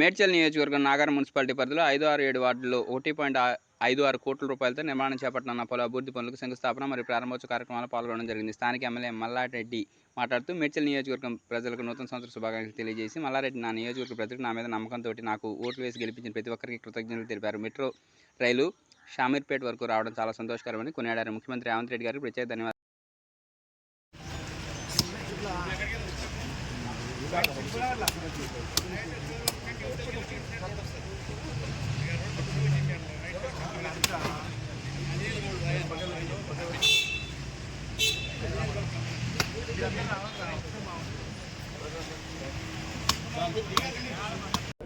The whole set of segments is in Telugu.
మేడ్చల్ నియోజకవర్గం నాగారం మున్సిపాలిటీ పరిధిలో ఐదు ఆరు ఏడు వార్డుల్లో ఒకటి పాయింట్ ఐదు ఆరు కోట్ల రూపాయలతో నిర్మాణం చేపట్టనున్న పలు అభివృద్ధి పనులకు శంకుస్థాపన మరియు ప్రారంభోత్సవ కార్యక్రమాలు పాల్గొనడం జరిగింది. స్థానిక ఎమ్మెల్యే మల్లారెడ్డి మాట్లాడుతూ మేడ్చల్ నియోజకవర్గం ప్రజలకు నూతన సంవత్సర శుభాకాంక్షలు తెలియజేసి మల్లారెడ్డి నా నియోజకవర్గ ప్రజలకు నా మీద నమ్మకంతో నాకు ఓట్లు వేసి గెలిపించిన ప్రతి ఒక్కరికి కృతజ్ఞతలు తెలిపారు. మెట్రో రైలు షామీర్పేట వరకు రావడం చాలా సంతోషకరమని కొనియాడారు. ముఖ్యమంత్రి రేవంత్ రెడ్డి గారికి ప్రత్యేక ధన్యవాదాలు.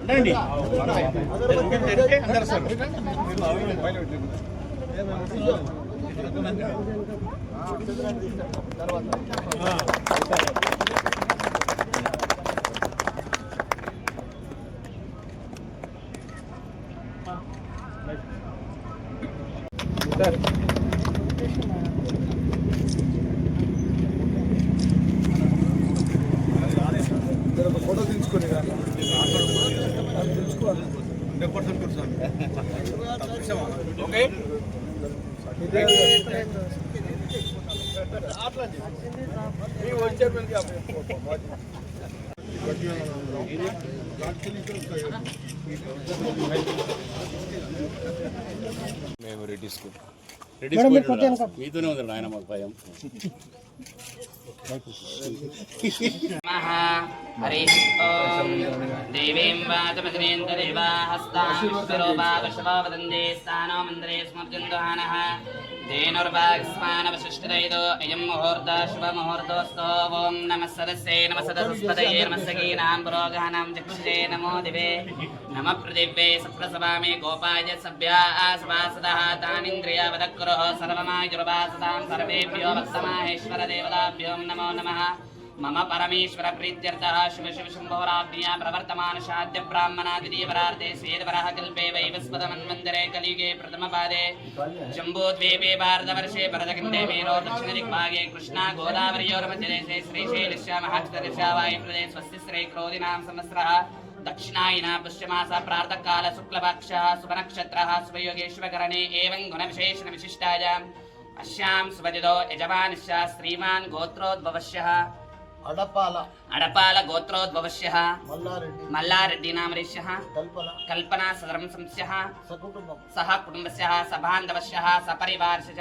ఉండండి అందరూ సార్ తర్వాత ఫోటో తీసుకొని తెలుసుకోవాలి ఓకే వచ్చే మేము రెడ్డి స్కూల్. మీతోనే ఉంది నాయన మాకు భయం. నమః హరి ఓం. దేవీం వాచమజనేంద్రదేవా హస్తాంశరూపా వశవా వదందే స్థానో మందిరే స్మర్జందుహానః ధేనుర్వాగ్స్మానవశిష్టదైదో అయం ముహూర్త శుభ ముహూర్తోస్తో ఓం నమ సదస్సే నమ సదస్పదయే నమ సగీనాం పురోగహనం చక్షుషే నమో దివే నమ పృథివ్యే సప్రసభామే గోపాయ సభ్యా సభాసదః తానింద్రియావదక్కురో సర్వమాయుర్వాసదాం సర్వేభ్యో వత్సమాహేశ్వర దేవతాభ్యో मम परमेश्वर प्रीत्यर्थः शिव शिव शम्भोराज्ञया प्रवर्तमान शाद्य ब्राह्मणादिदेवरार्थे स्वेदवरः कल्पे वैवस्पद वैवस्पदमन्मन्दिरे कलियुगे प्रथमपादे जम्बूद्वीपे भारतवर्षे भरतखण्डे मेरो दक्षिणदिग्भागे कृष्णा गोदावरयोरमजदेशे श्रीशैलस्या महाक्षतदशा वायुप्रदे स्वस्य श्री क्रोधिनां संवत्सरः दक्षिणायिना पुष्यमासः प्रातःकाल शुक्लपक्षः शुभनक्षत्रः शुभयोगेश्वकरणे एवं गुणविशेषणविशिष्टायाम् अश्याम सुभदितो यजमानश्च श्रीमान गोत्रोद्भवश्यः అడపాల. అడపాల గోత్రోద్భవశ్య. మల్లారెడ్డి. మల్లారెడ్డి నామరిష్య కల్పన. కల్పన సదరం సంస్య సకుటుంబం. సహ కుటుంబస్య. సబాంధవశ్య సపరివార్షజ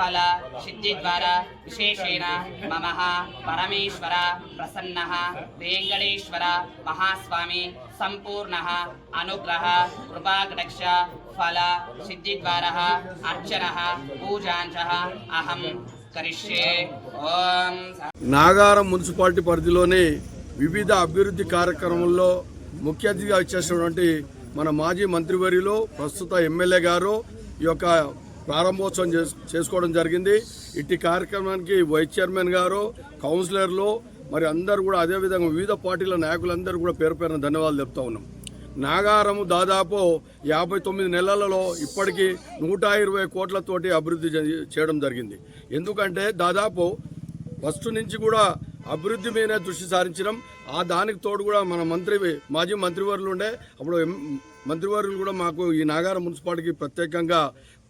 ఫల సిద్ధి ద్వారా విశేషేణ మమ పరమేశ్వర ప్రసన్న వేంకటేశ్వర మహాస్వామి సంపూర్ణ అనుగ్రహ కృపాకటక్ష ఫల సిద్ధి ద్వారా అర్చన పూజాంశ అహం కరిష్యే. ఓం నాగారం మున్సిపాలిటీ పరిధిలోని వివిధ అభివృద్ధి కార్యక్రమంలో ముఖ్య అతిథిగా వచ్చేసినటువంటి మన మాజీ మంత్రివర్యులు ప్రస్తుత ఎమ్మెల్యే గారు ఈ యొక్క ప్రారంభోత్సవం చేసుకోవడం జరిగింది. ఇట్టి కార్యక్రమానికి వైస్ చైర్మన్ గారు కౌన్సిలర్లు మరి అందరూ కూడా అదేవిధంగా వివిధ పార్టీల నాయకులందరూ కూడా పేరు పేరున ధన్యవాదాలు చెప్తా ఉన్నాం. నాగారము దాదాపు యాభై తొమ్మిది నెలలలో ఇప్పటికీ నూట ఇరవై కోట్లతోటి అభివృద్ధి చేయడం జరిగింది. ఎందుకంటే దాదాపు ఫస్ట్ నుంచి కూడా అభివృద్ధి మీద దృష్టి సారించడం ఆ దానికి తోడు కూడా మన మంత్రి మాజీ మంత్రివర్యులు ఉండే. అప్పుడు మంత్రివర్యులు కూడా మాకు ఈ నాగారం మున్సిపాలిటీకి ప్రత్యేకంగా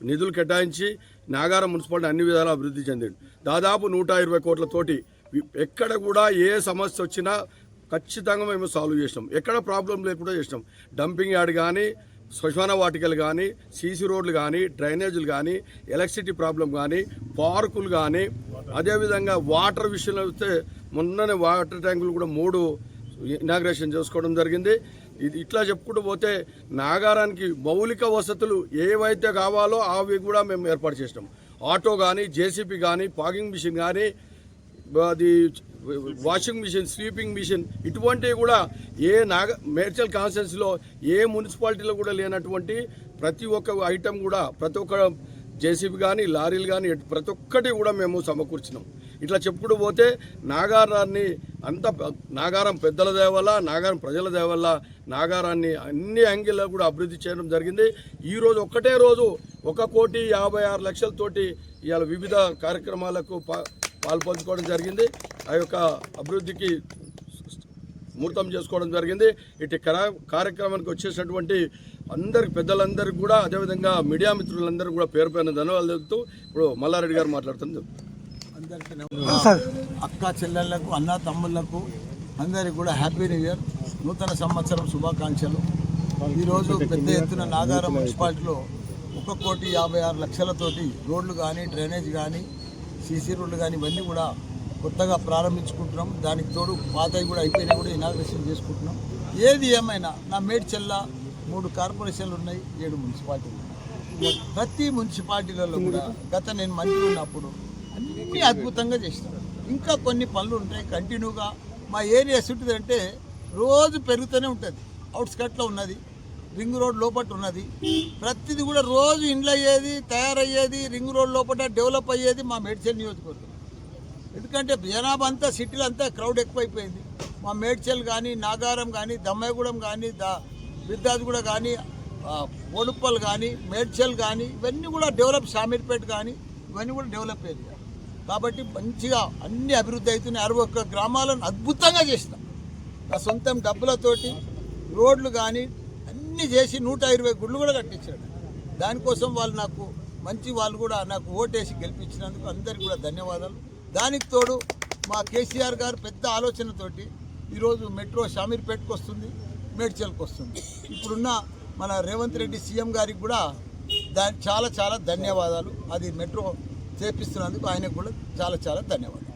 నిధులు కేటాయించి నాగారం మున్సిపాలిటీ అన్ని విధాలా అభివృద్ధి చెందింది దాదాపు నూట ఇరవై కోట్లతోటి ఎక్కడ కూడా ఏ సమస్య వచ్చినా ఖచ్చితంగా మేము సాల్వ్ చేసినాం. ఎక్కడ ప్రాబ్లం లేకుండా చేసినాం. డంపింగ్ యార్డ్ కానీ శ్మశాన వాటికలు కానీ సీసీ రోడ్లు కానీ డ్రైనేజీలు కానీ ఎలక్ట్రిసిటీ ప్రాబ్లం కానీ పార్కులు కానీ అదేవిధంగా వాటర్ విషయంలో వస్తే మొన్ననే వాటర్ ట్యాంకులు కూడా మూడు ఇనాగ్రేషన్ చేసుకోవడం జరిగింది. ఇది ఇట్లా చెప్పుకుంటూ పోతే నాగారానికి మౌలిక వసతులు ఏవైతే కావాలో అవి కూడా మేము ఏర్పాటు చేసినాం. ఆటో కానీ జేసీపీ కానీ పాగింగ్ మిషన్ కానీ అది వాషింగ్ మిషన్ స్వీపింగ్ మిషన్ ఇటువంటివి కూడా ఏ నాగ మేడ్చల్ కాన్స్టిట్యున్సీలో ఏ మున్సిపాలిటీలో కూడా లేనటువంటి ప్రతి ఒక్క ఐటెం కూడా ప్రతి ఒక్క జేసీబీ కానీ లారీలు కానీ ప్రతి ఒక్కటి కూడా మేము సమకూర్చినాం. ఇట్లా చెప్పుకుంటూ పోతే నాగారాన్ని అంత నాగారం పెద్దల దేవల్ల నాగారం ప్రజల దేవల్ల నాగారాన్ని అన్ని యాంగిల్లో కూడా అభివృద్ధి చేయడం జరిగింది. ఈరోజు ఒక్కటే రోజు ఒక కోటి యాభై ఆరు లక్షలతోటి ఇవాళ వివిధ కార్యక్రమాలకు పా పాల్పంచుకోవడం జరిగింది. ఆ యొక్క అభివృద్ధికి ముహూర్తం చేసుకోవడం జరిగింది. ఇటు కరా- కార్యక్రమానికి వచ్చేసినటువంటి అందరి పెద్దలందరికీ కూడా అదేవిధంగా మీడియా మిత్రులందరూ కూడా పేరు పైన ధన్యవాదాలు తెలుపుతూ ఇప్పుడు మల్లారెడ్డి గారు మాట్లాడుతుంది అందరికీ. అక్క చెల్లెళ్ళకు అన్న తమ్ముళ్ళకు అందరికి కూడా హ్యాపీ న్యూ ఇయర్. నూతన సంవత్సరం శుభాకాంక్షలు. ఈరోజు పెద్ద ఎత్తున నాగారం మున్సిపాలిటీలో ఒక కోటి యాభై ఆరు లక్షలతోటి రోడ్లు కానీ డ్రైనేజ్ కానీ సీసీ రోడ్లు కానీ ఇవన్నీ కూడా కొత్తగా ప్రారంభించుకుంటున్నాం. దానికి తోడు పాతవి కూడా అయిపోయినా కూడా ఇనాగ్రేషన్ చేసుకుంటున్నాం. ఏది ఏమైనా నా మేడ్చెల్ల మూడు కార్పొరేషన్లు ఉన్నాయి ఏడు మున్సిపాలిటీలు ఉన్నాయి. ప్రతి మున్సిపాలిటీలలో కూడా గత నేను మంత్రి ఉన్నప్పుడు అన్నీ అద్భుతంగా చేసినాం ఇంకా కొన్ని పనులు ఉంటాయి కంటిన్యూగా. మా ఏరియా సిటీ అంటే రోజు పెరుగుతూనే ఉంటుంది. అవుట్స్కట్లో ఉన్నది రింగ్ రోడ్ లోపల ఉన్నది. ప్రతిది కూడా రోజు ఇండ్లు అయ్యేది తయారయ్యేది రింగ్ రోడ్ లోపల డెవలప్ అయ్యేది మా మేడ్చల్ నియోజకవర్గం. ఎందుకంటే జనాభా అంతా సిటీలు అంతా క్రౌడ్ ఎక్కువైపోయింది. మా మేడ్చల్ కానీ నాగారం కానీ దమ్మాయిగూడెం కానీ దా విద్యార్థిగూడ కానీ ఆ, బోడుప్పల్ కానీ మేడ్చల్ కానీ ఇవన్నీ కూడా డెవలప్ షామీర్పేట్ కానీ ఇవన్నీ కూడా డెవలప్ అయ్యాయి కాబట్టి మంచిగా అన్ని అభివృద్ధి అవుతున్నాయి అరవై ఒక్క గ్రామాలను అద్భుతంగా చేసిన. నా సొంతం డబ్బులతోటి రోడ్లు కానీ అన్నీ చేసి నూట ఇరవై గుళ్ళు కూడా కట్టించాడు. దానికోసం వాళ్ళు నాకు మంచి వాళ్ళు కూడా నాకు ఓటేసి గెలిపించినందుకు అందరికీ కూడా ధన్యవాదాలు. దానికి తోడు మా కేసీఆర్ గారు పెద్ద ఆలోచనతోటి ఈరోజు మెట్రో షామీర్పేటకు వస్తుంది మేడ్చల్కి వస్తుంది. ఇప్పుడున్న మన రేవంత్ రెడ్డి సీఎం గారికి కూడా దా చాలా చాలా ధన్యవాదాలు. అది మెట్రో చేపిస్తున్నందుకు ఆయనకు కూడా చాలా చాలా ధన్యవాదాలు.